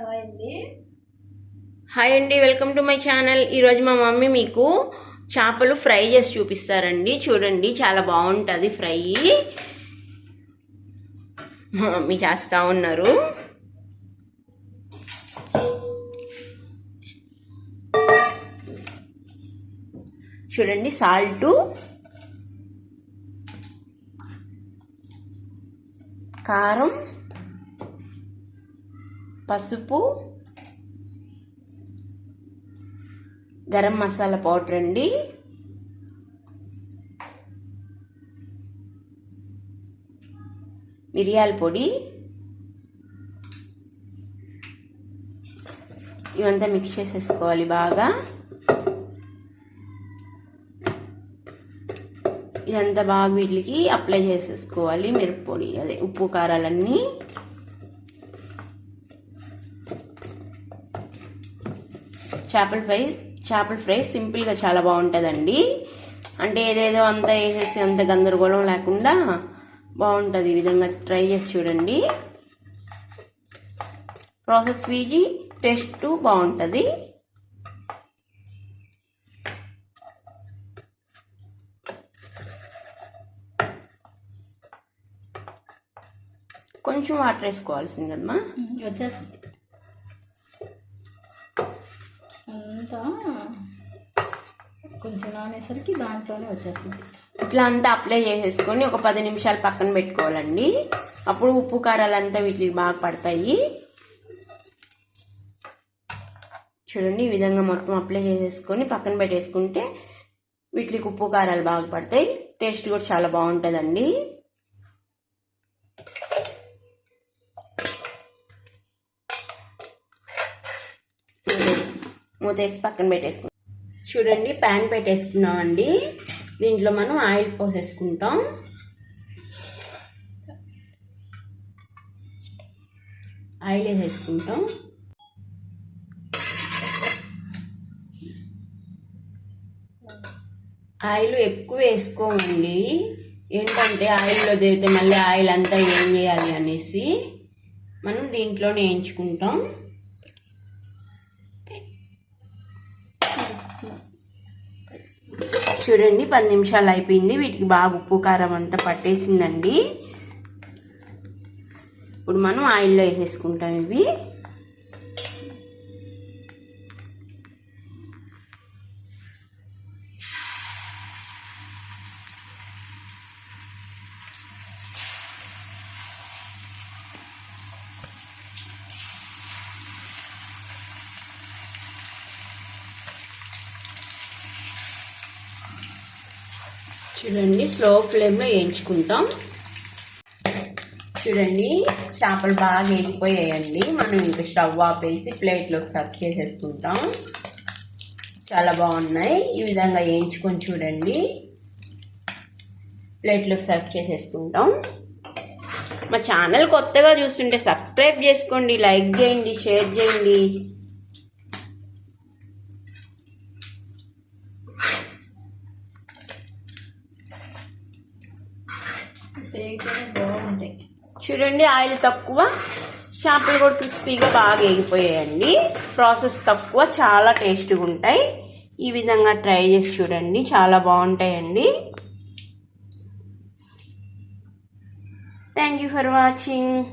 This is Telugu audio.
హాయ్ అండి. హాయ్ అండి వెల్కమ్ టు మై ఛానల్. ఈరోజు మా మమ్మీ మీకు చేపలు ఫ్రై చేసి చూపిస్తారండి. చూడండి చాలా బాగుంటుంది ఫ్రై. మా మమ్మీ చేస్తూ ఉన్నారు. చూడండి సాల్టు. కారం. పసుపు గరం మసాలా పౌడర్ అండి. మిరియాల పొడి. ఇవంతా మిక్స్ చేసేసుకోవాలి బాగా. ఇదంతా బాగా వీటికి అప్లై చేసేసుకోవాలి మిరప్పొడి అదే ఉప్పు కారాలన్నీ. చేపల ఫ్రై చేపల ఫ్రై సింపుల్గా చాలా బాగుంటుందండి. అంటే ఏదేదో అంతా వేసేసి అంత గందరగోళం లేకుండా బాగుంటుంది ఈ విధంగా ట్రై చేసి చూడండి. ప్రాసెస్ వీజీ టేస్ట్ బాగుంటుంది. కొంచెం వాటర్ వేసుకోవాల్సింది కదమ్మా. వచ్చేస్తుంది. అంతా కొంచెం నానేసరికి దాంట్లోనే వచ్చేస్తుంది. ఇట్లా అంతా అప్లై చేసేసుకొని ఒక పది నిమిషాలు పక్కన పెట్టుకోవాలండి. అప్పుడు ఉప్పు కారాలు అంతా వీటికి బాగా పడతాయి. చూడండి ఈ విధంగా మొత్తం అప్లై చేసేసుకొని పక్కన పెట్టేసుకుంటే వీటికి ఉప్పు కారాలు బాగా పడతాయి. టేస్ట్ కూడా చాలా బాగుంటుందండి. మూతేసి పక్కన పెట్టేసుకుంటాం చూడండి ప్యాన్ పెట్టేసుకున్నామండి. దీంట్లో మనం ఆయిల్ పోసేసుకుంటాం. ఆయిల్ వేసేసుకుంటాం. ఆయిల్ ఎక్కువ వేసుకోమండి. ఏంటంటే ఆయిల్లో దిగితే మళ్ళీ ఆయిల్ అంతా ఏం చేయాలి అనేసి మనం దీంట్లోనే వేయించుకుంటాం. చూడండి పది నిమిషాలు అయిపోయింది. వీటికి బాగా ఉప్పు కారం అంతా పట్టేసిందండి. ఇప్పుడు మనం ఆయిల్లో వేసేసుకుంటాం ఇవి. చూడండి స్లో ఫ్లేమ్లో వేయించుకుంటాం. చూడండి చేపలు బాగా వేగిపోయాయండి. మనం ఇంకా స్టవ్ ఆపేసి ప్లేట్లోకి సర్వ్ చేసేసుకుంటాం. చాలా బాగున్నాయి. ఈ విధంగా వేయించుకొని చూడండి. ప్లేట్లోకి సర్వ్ చేసేసుకుంటాం. మా ఛానల్ కొత్తగా చూస్తుంటే సబ్స్క్రైబ్ చేసుకోండి లైక్ చేయండి షేర్ చేయండి. బాగుంటాయి. చూడండి ఆయిల్ తక్కువ చేపలు కూడా క్రిస్పీగా బాగా వేగిపోయాయండి. ప్రాసెస్ తక్కువ చాలా టేస్ట్గా ఉంటాయి. ఈ విధంగా ట్రై చేసి చూడండి చాలా బాగుంటాయండి. Thank you for watching